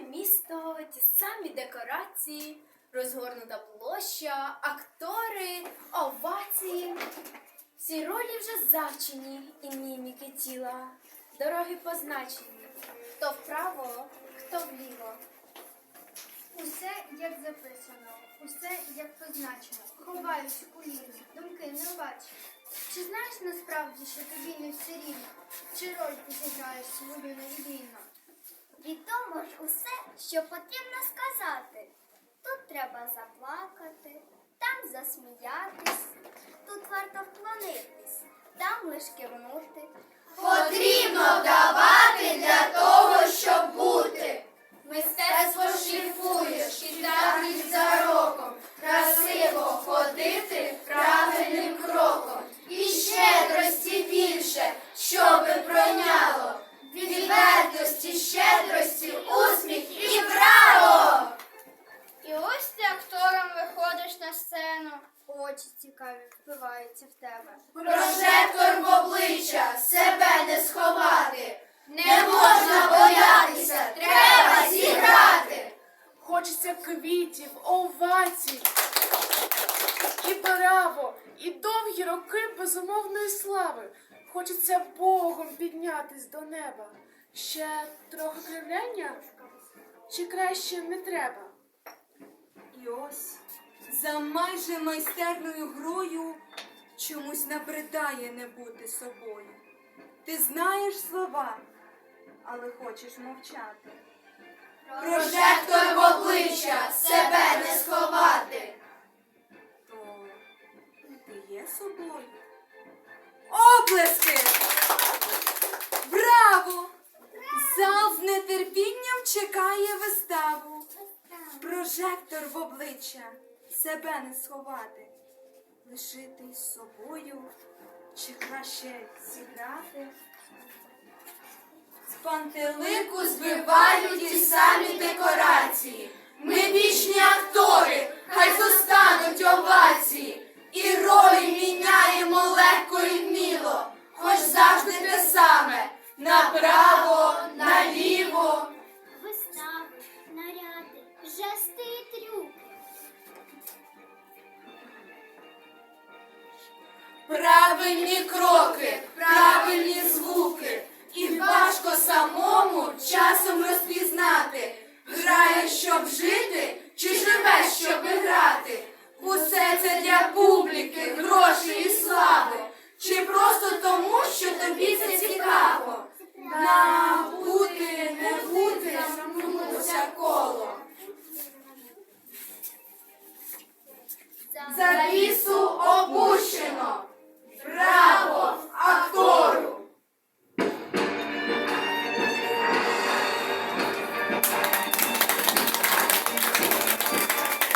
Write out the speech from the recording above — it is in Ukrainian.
Місто, ті самі декорації, розгорнута площа, актори, овації. Всі ролі вже завчені і міміки тіла, дороги позначені. Хто вправо, хто вліво. Усе як записано, усе як позначено. Ховаюсь у лізі, думки не бачу. Чи знаєш насправді, що тобі не все рівно? Чи роль ти зіграєш свою невідмінно? Відомо ж усе, що потрібно сказати. Тут треба заплакати, там засміятись, тут варто вклонитись, там лиш кивнути. Потрібно вдавати Очі цікаві впиваються в тебе. Прожектор в обличчя, себе не сховати. Не можна боятися, треба зіграти. Хочеться квітів, овацій, і браво, і довгі роки безумовної слави. Хочеться Богом піднятись до неба. Ще трохи кривляння? Чи краще не треба? За майже майстерною грою чомусь набридає не бути собою. Ти знаєш слова, але хочеш мовчати. Прожектор в обличчя, себе не сховати. То ти є собою? Оплески! Браво! Зал з нетерпінням чекає виставу. Прожектор в обличчя, себе не сховати. Лишитись собою чи краще зіграти? З пантелику збивають ті самі декорації. Правильні кроки, правильні звуки. І важко самому часом розпізнати. Граєш, щоб жити, чи живеш, щоб грати. Усе це для публіки, грошей і слави. Чи просто тому, що тобі це цікаво. На бути, не бути, замкнулося коло. Завісу